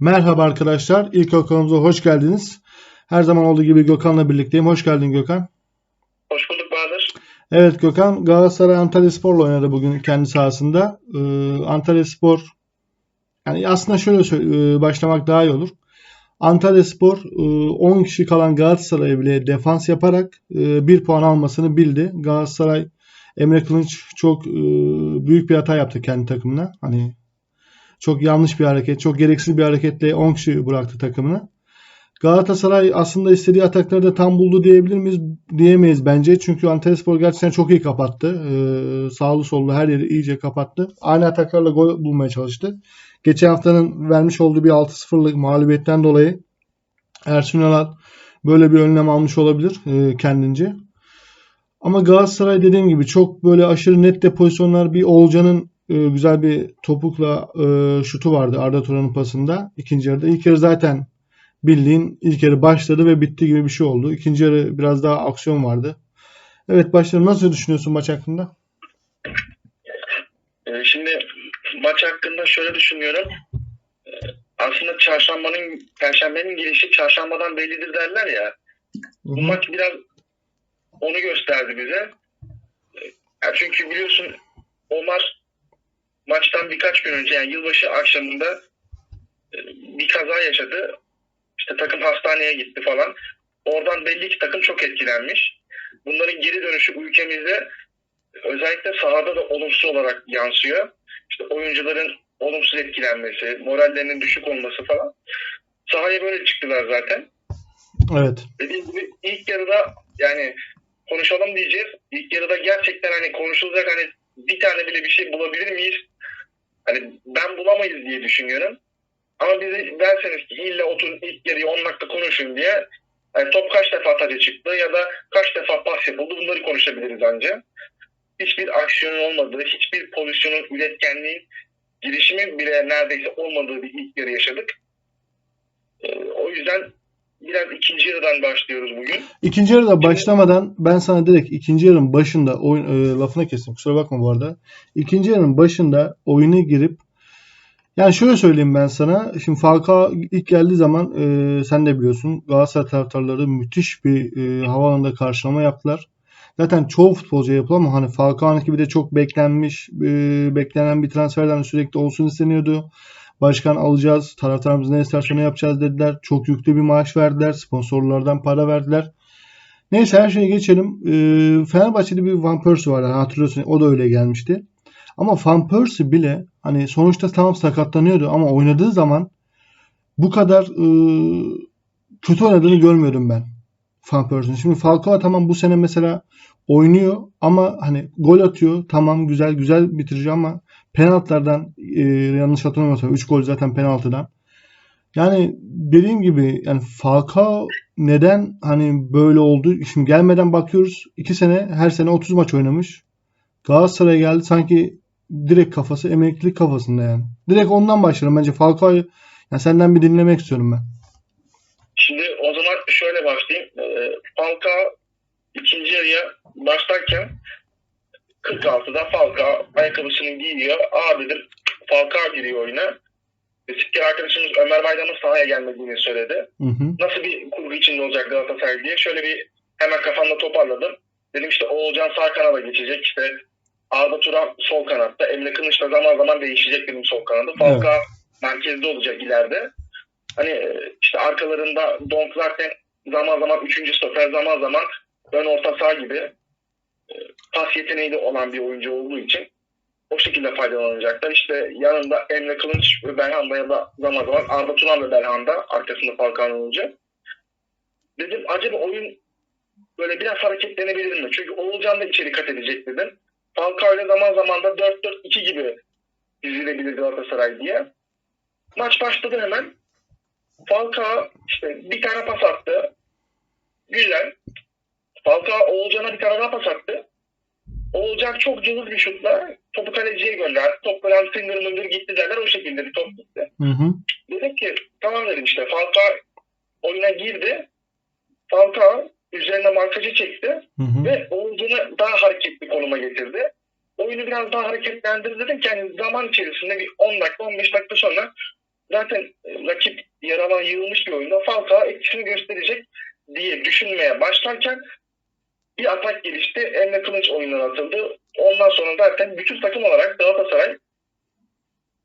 Merhaba arkadaşlar. İlk okulumuza hoş geldiniz. Her zaman olduğu gibi Gökhan'la birlikteyim. Hoş geldin Gökhan. Hoş bulduk Bahadır. Evet Gökhan Galatasaray Antalya Spor'la oynadı bugün kendi sahasında. Ee, Antalya Spor yani aslında şöyle e, başlamak daha iyi olur. Antalya Spor e, 10 kişi kalan Galatasaray'a bile defans yaparak e, 1 puan almasını bildi. Galatasaray Emre Kılınç çok e, büyük bir hata yaptı kendi takımına. Hani çok yanlış bir hareket, çok gereksiz bir hareketle 10 kişi bıraktı takımını. Galatasaray aslında istediği atakları da tam buldu diyebilir miyiz? Diyemeyiz bence. Çünkü Antalyaspor gerçekten çok iyi kapattı. Ee, sağlı sollu her yeri iyice kapattı. Aynı ataklarla gol bulmaya çalıştı. Geçen haftanın vermiş olduğu bir 6-0'lık mağlubiyetten dolayı Ersun Yanal böyle bir önlem almış olabilir e, kendince. Ama Galatasaray dediğim gibi çok böyle aşırı net de pozisyonlar bir Oğulcan'ın e, güzel bir topukla e, şutu vardı Arda Turan'ın pasında ikinci yarıda. İlk yarı zaten bildiğin ilk yarı başladı ve bitti gibi bir şey oldu. İkinci yarı biraz daha aksiyon vardı. Evet başlayalım. Nasıl düşünüyorsun maç hakkında? Ee, Şimdi maç hakkında şöyle düşünüyorum. Ee, Aslında çarşambanın, perşembenin girişi çarşambadan bellidir derler ya. Bu maç biraz onu gösterdi bize. Ee, ya çünkü biliyorsun Omar maçtan birkaç gün önce yani yılbaşı akşamında e, bir kaza yaşadı. İşte takım hastaneye gitti falan. Oradan belli ki takım çok etkilenmiş. Bunların geri dönüşü ülkemizde özellikle sahada da olumsuz olarak yansıyor. İşte oyuncuların olumsuz etkilenmesi, morallerinin düşük olması falan. Sahaya böyle çıktılar zaten. Evet. Dediğim gibi ilk yarıda yani konuşalım diyeceğiz. İlk yarıda gerçekten hani konuşulacak hani bir tane bile bir şey bulabilir miyiz? Hani ben bulamayız diye düşünüyorum. Ama bize derseniz ki illa oturun ilk yarıyı 10 dakika konuşun diye hani top kaç defa taca çıktı ya da kaç defa pas yapıldı bunları konuşabiliriz anca. Hiçbir aksiyonun olmadığı, hiçbir pozisyonun üretkenliğin girişimi bile neredeyse olmadığı bir ilk yarı yaşadık. Ee, o yüzden biraz ikinci yarıdan başlıyoruz bugün. İkinci yarıda başlamadan ben sana direkt ikinci yarının başında oyun e, lafına kestim. Kusura bakma bu arada. İkinci yarının başında oyuna girip yani şöyle söyleyeyim ben sana. Şimdi Falcao ilk geldiği zaman e, sen de biliyorsun Galatasaray taraftarları müthiş bir e, havaalanında karşılama yaptılar. Zaten çoğu futbolcu yapılan ama hani Falcao'nun gibi de çok beklenmiş, e, beklenen bir transferden sürekli olsun isteniyordu. Başkan alacağız, taraftarımız ne isterse onu yapacağız dediler. Çok yüklü bir maaş verdiler, sponsorlardan para verdiler. Neyse her şeye geçelim. E, Fenerbahçe'de bir Van Persie vardı hatırlıyorsun. O da öyle gelmişti. Ama Van Persie bile hani sonuçta tamam sakatlanıyordu ama oynadığı zaman bu kadar e, kötü oynadığını görmüyordum ben. Van Persie'nin. Şimdi Falcao tamam bu sene mesela oynuyor ama hani gol atıyor. Tamam güzel güzel bitirici ama penaltılardan e, yanlış hatırlamıyorsam 3 gol zaten penaltıdan. Yani dediğim gibi yani Falcao neden hani böyle oldu? Şimdi gelmeden bakıyoruz 2 sene her sene 30 maç oynamış. Galatasaray'a geldi sanki direkt kafası emeklilik kafasında yani. Direkt ondan başlarım bence Falcao'yu yani senden bir dinlemek istiyorum ben. Şimdi o zaman şöyle başlayayım. Ee, Falcao ikinci yarıya başlarken 46'da Falcao ayakkabısını giyiyor. Aa dedim Falcao giriyor oyuna. Spiker arkadaşımız Ömer Bayram'ın sahaya gelmediğini söyledi. Hı hı. Nasıl bir kurgu içinde olacak Galatasaray diye şöyle bir hemen kafamda toparladım. Dedim işte Oğulcan sağ kanada geçecek. İşte Arda Turan sol kanatta. Emre Kılıç da zaman zaman değişecek benim sol kanadı. Falcao merkezde olacak ileride. Hani e, işte arkalarında Donk zaten zaman zaman üçüncü stoper zaman zaman ön orta saha gibi e, pas yeteneği de olan bir oyuncu olduğu için o şekilde faydalanacaklar. İşte yanında Emre Kılınç ve Belhanda ya da zaman zaman Arda Turan ve Belhanda arkasında Falcao olunca. Dedim acaba oyun böyle biraz hareketlenebilir mi? Çünkü Oğulcan da içeri kat edecek dedim. Falcao ile zaman zaman da 4-4-2 gibi dizilebilir Galatasaray diye. Maç başladı hemen. Falcao işte bir tane pas attı. Güzel. Falcao Oğulcan'a bir tane daha pas attı. Oğulcan çok cılız bir şutla topu kaleciye gönderdi. Top böyle finger mıngır gitti derler o şekilde bir top gitti. Hı hı. Dedim ki tamam dedim işte Falcao oyuna girdi. Falcao üzerine markacı çekti Hı hı. ve Oğulcan'ı daha hareketli konuma getirdi. Oyunu biraz daha hareketlendirdi dedim ki hani zaman içerisinde bir 10 dakika 15 dakika sonra zaten e, rakip yaralan yığılmış bir oyunda Falcao etkisini gösterecek diye düşünmeye başlarken bir atak gelişti. Emre Kılıç oyundan atıldı. Ondan sonra zaten bütün takım olarak Galatasaray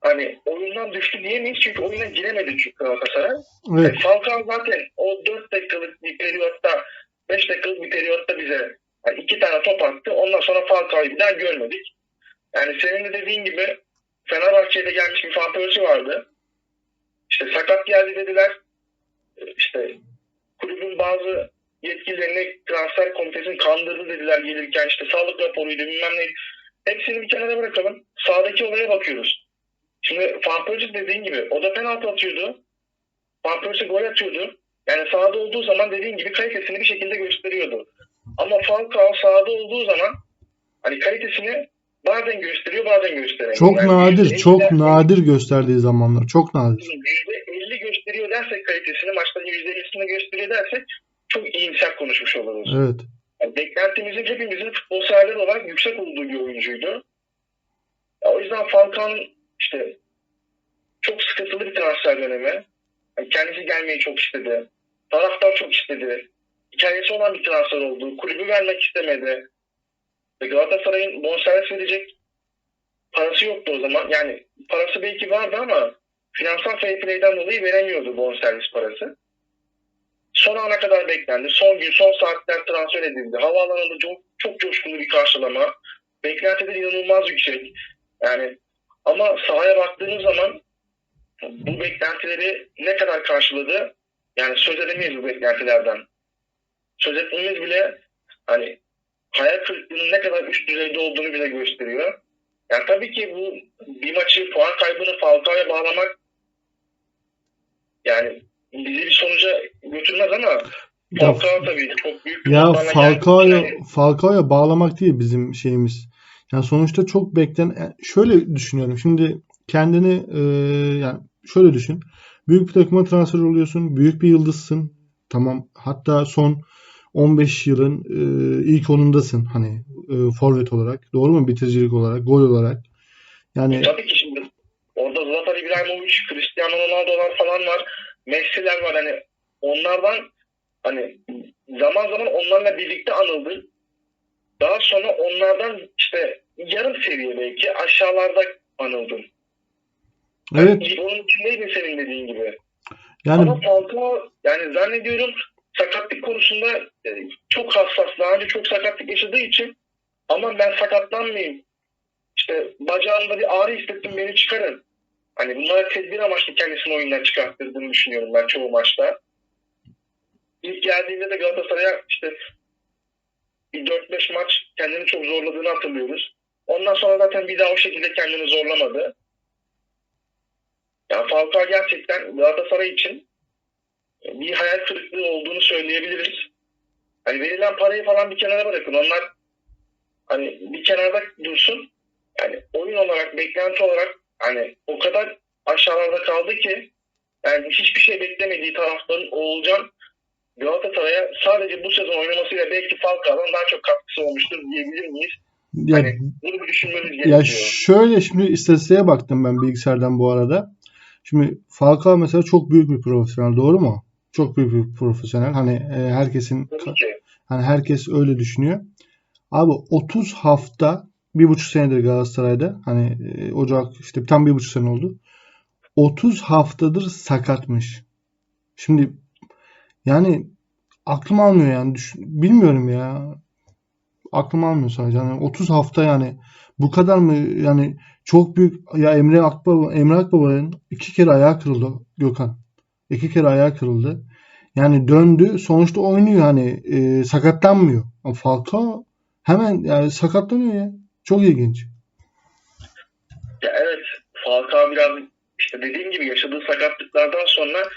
hani oyundan düştü diyemeyiz çünkü oyuna giremedi çünkü Galatasaray. Evet. E, Falcao zaten o 4 dakikalık bir periyotta 5 dakikalık bir periyotta bize yani iki tane top attı. Ondan sonra Falcao'yu bir daha görmedik. Yani senin de dediğin gibi Fenerbahçe'de gelmiş bir Persie vardı. İşte sakat geldi dediler. E, İşte kulübün bazı yetkililerini transfer komitesini kandırdı dediler gelirken işte sağlık raporuydu bilmem ne. Hepsini bir kenara bırakalım. Sağdaki olaya bakıyoruz. Şimdi Persie dediğin gibi o da penaltı atıyordu. Persie gol atıyordu. Yani sahada olduğu zaman dediğin gibi kalitesini bir şekilde gösteriyordu. Ama Falcao sahada olduğu zaman hani kalitesini bazen gösteriyor bazen gösteremiyor. Çok Yani nadir, %50 çok nadir gösterdiği zamanlar. Çok nadir. %50 gösteriyor dersek kalitesini maçların %50'sini gösteriyor dersek çok iyimser konuşmuş oluruz. Evet. Yani beklentimizin hepimizin futbol severleri olarak yüksek olduğu bir oyuncuydu. Ya o yüzden Falcao'nun işte çok sıkıntılı bir transfer dönemi. Yani kendisi gelmeyi çok istedi. Taraftar çok istedi. Hikayesi olan bir transfer oldu. Kulübü vermek istemedi. Ve Galatasaray'ın bonservis verecek parası yoktu o zaman. Yani parası belki vardı ama finansal fair play'den dolayı veremiyordu bonservis parası. Son ana kadar beklendi. Son gün, son saatler transfer edildi. Havaalanında çok, çok coşkulu bir karşılama. Beklentiler inanılmaz yüksek. Yani ama sahaya baktığınız zaman bu beklentileri ne kadar karşıladı? Yani söz edemeyiz bu beklentilerden. Söz etmemiz bile hani hayal kırıklığının ne kadar üst düzeyde olduğunu bize gösteriyor. Yani tabii ki bu bir maçı puan kaybını Falcao'ya bağlamak yani bizi bir sonuca götürmez ama Ya, Falcao tabii çok büyük bir ya Falcao'ya. Falcao'ya bağlamak değil bizim şeyimiz. Yani sonuçta çok beklen yani şöyle düşünüyorum. Şimdi kendini e, yani şöyle düşün. Büyük bir takıma transfer oluyorsun. Büyük bir yıldızsın. Tamam. Hatta son 15 yılın e, ilk onundasın hani e, forvet olarak. Doğru mu? Bitiricilik olarak, gol olarak. Yani Tabii ki şimdi orada Zlatan İbrahimovic, Cristiano Ronaldo'lar falan var. Messi'ler var hani onlardan hani zaman zaman onlarla birlikte anıldı. Daha sonra onlardan işte yarım seviye belki aşağılarda anıldın. evet Onun içindeydin senin dediğin gibi. yani Ama Falcao yani zannediyorum sakatlık konusunda e, çok hassas. Daha önce çok sakatlık yaşadığı için ama ben sakatlanmayayım. İşte bacağımda bir ağrı hissettim beni çıkarın. Hani bunlara tedbir amaçlı kendisini oyundan çıkarttırdığını düşünüyorum ben çoğu maçta. İlk geldiğinde de Galatasaray'a işte bir 4-5 maç kendini çok zorladığını hatırlıyoruz. Ondan sonra zaten bir daha o şekilde kendini zorlamadı. Yani Falcao gerçekten Galatasaray için bir hayal kırıklığı olduğunu söyleyebiliriz. Hani verilen parayı falan bir kenara bırakın. Onlar hani bir kenarda dursun. Yani oyun olarak, beklenti olarak hani aşağılarda kaldı ki yani hiçbir şey beklemediği taraftarın Oğulcan Galatasaray'a sadece bu sezon oynamasıyla belki Falcao'dan daha çok katkısı olmuştur diyebilir miyiz? ya, Hani bunu bir düşünmemiz gerekiyor. ya şöyle şimdi istatistiğe baktım ben bilgisayardan bu arada. Şimdi Falcao mesela çok büyük bir profesyonel, doğru mu? Çok büyük bir profesyonel. Hani e, herkesin. Hani herkes öyle düşünüyor. Abi 30 hafta bir buçuk senedir Galatasaray'da. Hani e, Ocak işte tam bir buçuk sene oldu. 30 haftadır sakatmış. Şimdi yani aklım almıyor yani. Düşün, bilmiyorum ya. Aklım almıyor sadece. Hani 30 hafta yani bu kadar mı yani çok büyük ya Emre Akbaba Emre Akbaba'nın iki kere ayağı kırıldı Gökhan. İki kere ayağı kırıldı. Yani döndü. Sonuçta oynuyor hani e, sakatlanmıyor. Ama Falcao hemen yani sakatlanıyor ya. Çok ilginç. Ya evet Falcao biraz işte dediğim gibi yaşadığı sakatlıklardan sonra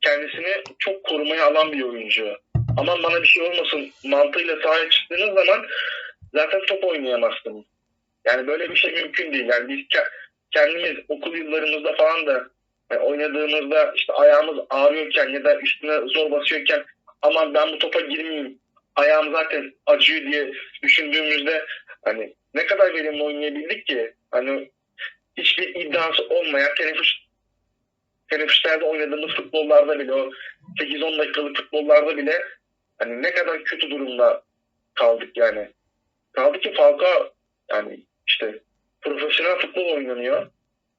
kendisini çok korumaya alan bir oyuncu. Aman bana bir şey olmasın mantığıyla sahaya çıktığınız zaman zaten top oynayamazsınız. Yani böyle bir şey mümkün değil. Yani biz ke- kendimiz okul yıllarımızda falan da yani oynadığımızda işte ayağımız ağrıyorken ya da üstüne zor basıyorken aman ben bu topa girmeyeyim ayağım zaten acıyor diye düşündüğümüzde hani ne kadar verimli oynayabildik ki hani hiçbir iddiası olmayan teneffüs teneffüslerde oynadığımız futbollarda bile o 8-10 dakikalık futbollarda bile hani ne kadar kötü durumda kaldık yani. Kaldı ki Falcao yani işte profesyonel futbol oynanıyor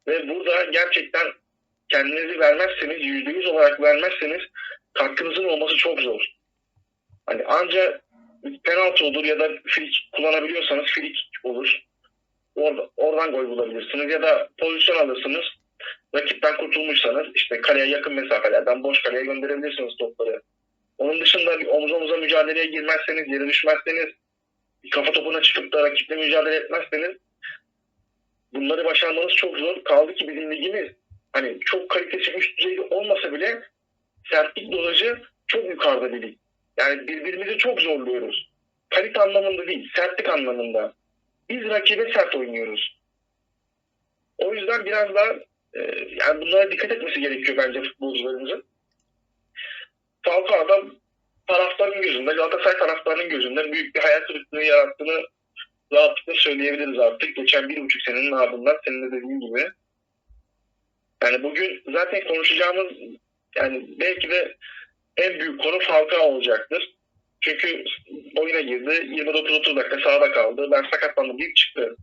ve burada gerçekten kendinizi vermezseniz, %100 olarak vermezseniz katkınızın olması çok zor. Hani anca penaltı olur ya da free kullanabiliyorsanız free olur. Orada, oradan gol bulabilirsiniz ya da pozisyon alırsınız. Rakipten kurtulmuşsanız işte kaleye yakın mesafelerden boş kaleye gönderebilirsiniz topları. Onun dışında bir omuz omuza mücadeleye girmezseniz, yere düşmezseniz, kafa topuna çıkıp da rakiple mücadele etmezseniz bunları başarmanız çok zor. Kaldı ki bizim ligimiz hani çok kalitesi üst düzeyde olmasa bile sertlik dozajı çok yukarıda bir lig. Yani birbirimizi çok zorluyoruz. Kalite anlamında değil, sertlik anlamında. Biz rakibe sert oynuyoruz. O yüzden biraz daha e, yani bunlara dikkat etmesi gerekiyor bence futbolcularımızın. Falcao da taraftarın gözünde, Galatasaray taraftarının gözünde büyük bir hayal kırıklığı yarattığını rahatlıkla söyleyebiliriz artık. Geçen bir buçuk senenin ardından senin de dediğin gibi. Yani bugün zaten konuşacağımız yani belki de en büyük konu Falcao olacaktır. Çünkü oyuna girdi. 20-30 dakika sahada kaldı. Ben sakatlandım deyip çıktı.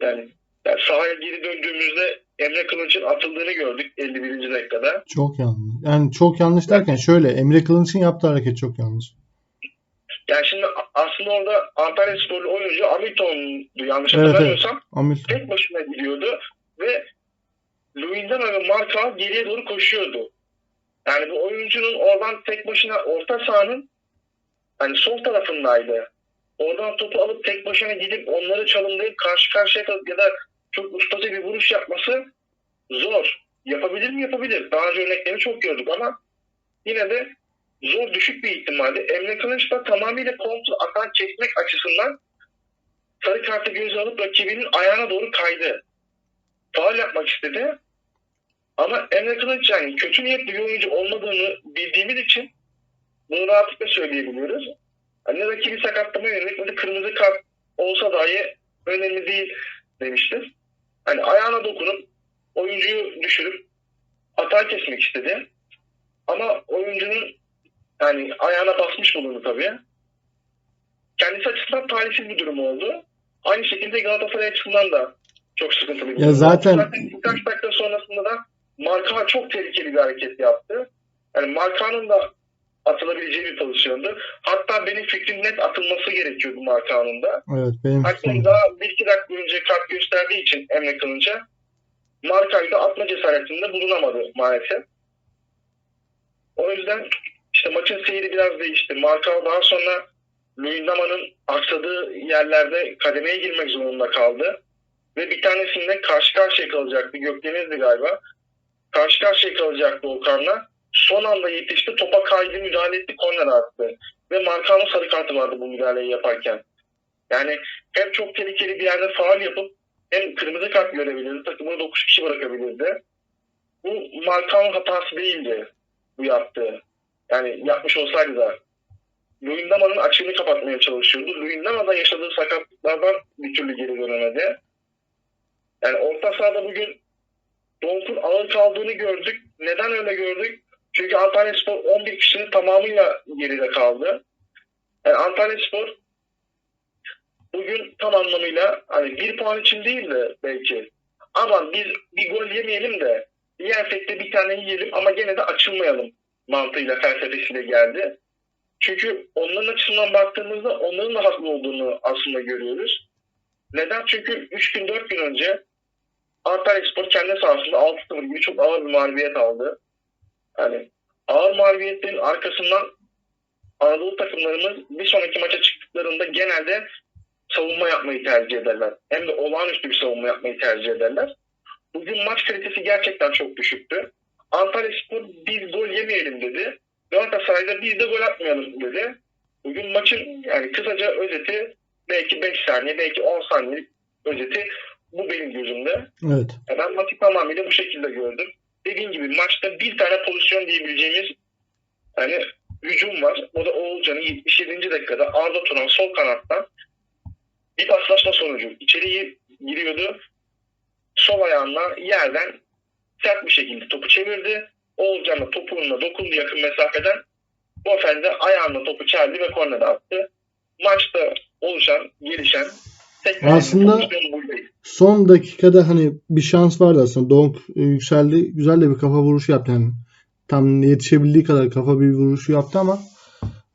Yani, yani sahaya geri döndüğümüzde Emre Kılıç'ın atıldığını gördük 51. dakikada. Çok yanlış. Yani çok yanlış derken şöyle Emre Kılınç'ın yaptığı hareket çok yanlış. Yani şimdi aslında orada Antalya Sporlu oyuncu Hamilton'du yanlış Evet, hatırlamıyorsam. Hamilton. Tek başına gidiyordu ve Luindana ve Marka geriye doğru koşuyordu. Yani bu oyuncunun oradan tek başına orta sahanın hani sol tarafındaydı. Oradan topu alıp tek başına gidip onları çalımlayıp karşı karşıya kalıp ya da çok ustaca bir vuruş yapması zor. Yapabilir mi? Yapabilir. Daha önce örneklerini çok gördük ama yine de zor düşük bir ihtimalde. Emre Kılıç da tamamıyla kontrol atan çekmek açısından sarı kartı göze alıp rakibinin ayağına doğru kaydı. Faal yapmak istedi. Ama Emre Kılıç yani kötü niyetli bir oyuncu olmadığını bildiğimiz için bunu rahatlıkla söyleyebiliyoruz. Hani rakibi sakatlama yönelik ne de kırmızı kart olsa dahi önemli değil demiştir. Hani ayağına dokunup oyuncuyu düşürüp hata kesmek istedi. Ama oyuncunun yani ayağına basmış bulundu tabii. Kendisi açısından talihsiz bir durum oldu. Aynı şekilde Galatasaray açısından da çok sıkıntılı bir Ya durum. zaten- zaten birkaç dakika sonrasında da Marka çok tehlikeli bir hareket yaptı. Yani Marka'nın da atılabileceği bir pozisyondu. Hatta benim fikrim net atılması gerekiyordu Marka'nın da. Evet benim. Hakem daha bir iki dakika önce kart gösterdiği için Emre Kılınç'a Marka'yı da atma cesaretinde bulunamadı maalesef. O yüzden işte maçın seyri biraz değişti. Marka daha sonra Luyendama'nın aksadığı yerlerde kademeye girmek zorunda kaldı. Ve bir tanesinde karşı karşıya kalacaktı. Gökdeniz'di galiba. Karşı karşıya kalacaktı Okan'la. Son anda yetişti. Topa kaydı, müdahale etti, korner attı. Ve Markan'ın sarı kartı vardı bu müdahaleyi yaparken. Yani hem çok tehlikeli bir yerde faal yapıp hem kırmızı kart görebilirdi. Takımını 9 kişi bırakabilirdi. Bu Markan'ın hatası değildi bu yaptığı. Yani yapmış olsaydı da Luyendama'nın açığını kapatmaya çalışıyordu. Luyendama'da yaşadığı sakatlıklardan bir türlü geri dönemedi. Yani orta sahada bugün Donk'un ağır kaldığını gördük. Neden öyle gördük? Çünkü Antalya Spor 11 kişinin tamamıyla geride kaldı. Yani Antalya Spor bugün tam anlamıyla hani bir puan için değil de belki aman biz bir gol yemeyelim de yersek de bir tane yiyelim ama gene de açılmayalım mantığıyla felsefesiyle geldi. Çünkü onların açısından baktığımızda onların da haklı olduğunu aslında görüyoruz. Neden? Çünkü 3 gün 4 gün önce Antalya Spor kendi sahasında 6-0 gibi çok ağır bir mağlubiyet aldı. Yani ağır mağlubiyetlerin arkasından Anadolu takımlarımız bir sonraki maça çıktıklarında genelde savunma yapmayı tercih ederler. Hem de olağanüstü bir savunma yapmayı tercih ederler. Bugün maç kalitesi gerçekten çok düşüktü. Antalya Spor biz gol yemeyelim dedi. Galatasaray'da biz de gol atmayalım dedi. Bugün maçın yani kısaca özeti belki 5 saniye belki 10 saniyelik özeti bu benim gözümde. Evet. Ben maçı tamamıyla bu şekilde gördüm. Dediğim gibi maçta bir tane pozisyon diyebileceğimiz yani hücum var. O da Oğulcan'ın 77. dakikada Arda Turan sol kanattan bir paslaşma sonucu içeriye giriyordu. Sol ayağına yerden sert bir şekilde topu çevirdi. Oğulcan da topuğunla dokundu yakın mesafeden. Bofen de ayağında topu çeldi ve kornere attı. Maçta oluşan, gelişen Aslında-. Son dakikada hani bir şans vardı aslında. Donk e, yükseldi. Güzel de bir kafa vuruşu yaptı yani. Tam yetişebildiği kadar kafa bir vuruşu yaptı ama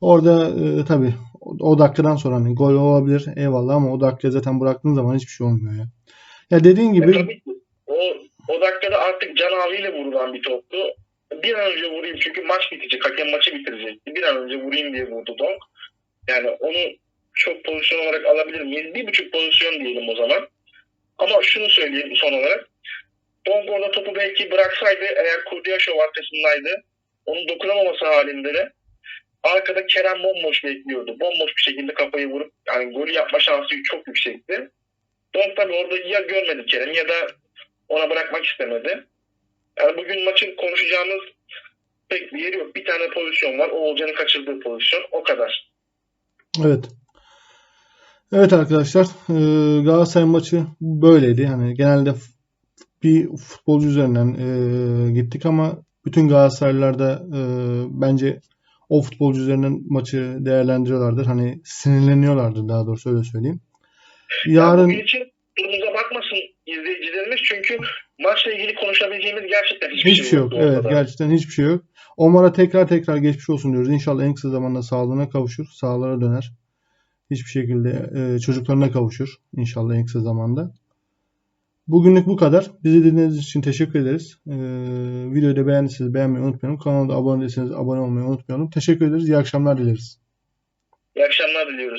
orada e, tabii o, dakikadan sonra hani gol olabilir eyvallah ama o dakika zaten bıraktığın zaman hiçbir şey olmuyor ya. Ya dediğin E, gibi tabii ki o, o dakikada artık canaviyle vurulan bir toptu. Bir an önce vurayım çünkü maç bitecek. Hakem maçı bitirecekti. Bir an önce vurayım diye vurdu Donk. Yani onu çok pozisyon olarak alabilir miyiz? Bir buçuk pozisyon diyelim o zaman. Ama şunu söyleyeyim son olarak. Donk orada topu belki bıraksaydı eğer Kurdiyaşov arkasındaydı onun dokunamaması halinde de arkada Kerem bomboş bekliyordu. Bomboş bir şekilde kafayı vurup yani golü yapma şansı çok yüksekti. Donk tabii orada ya görmedi Kerem ya da ona bırakmak istemedi. Yani bugün maçın konuşacağımız pek bir yeri yok. Bir tane pozisyon var. O Olcan'ın kaçırdığı pozisyon. O kadar. Evet. Evet arkadaşlar e, Galatasaray maçı böyleydi. Yani genelde bir futbolcu üzerinden e, gittik ama bütün Galatasaraylılar da e, bence o futbolcu üzerinden maçı değerlendiriyorlardır. Hani sinirleniyorlardır daha doğrusu öyle söyleyeyim. Yarın Bugün için durumuza bakmasın izleyicilerimiz çünkü maçla ilgili konuşabileceğimiz gerçekten hiçbir, hiçbir şey yok. Evet ortada. gerçekten hiçbir şey yok. Omar'a tekrar tekrar geçmiş olsun diyoruz. İnşallah en kısa zamanda sağlığına kavuşur. Sağlara döner. Hiçbir şekilde e, çocuklarına kavuşur. İnşallah en kısa zamanda. Bugünlük bu kadar. Bizi dinlediğiniz için teşekkür ederiz. E, videoyu da beğendiyseniz beğenmeyi unutmayalım. Kanala da abone değilseniz abone olmayı unutmayalım. Teşekkür ederiz. İyi akşamlar dileriz. İyi akşamlar diliyoruz.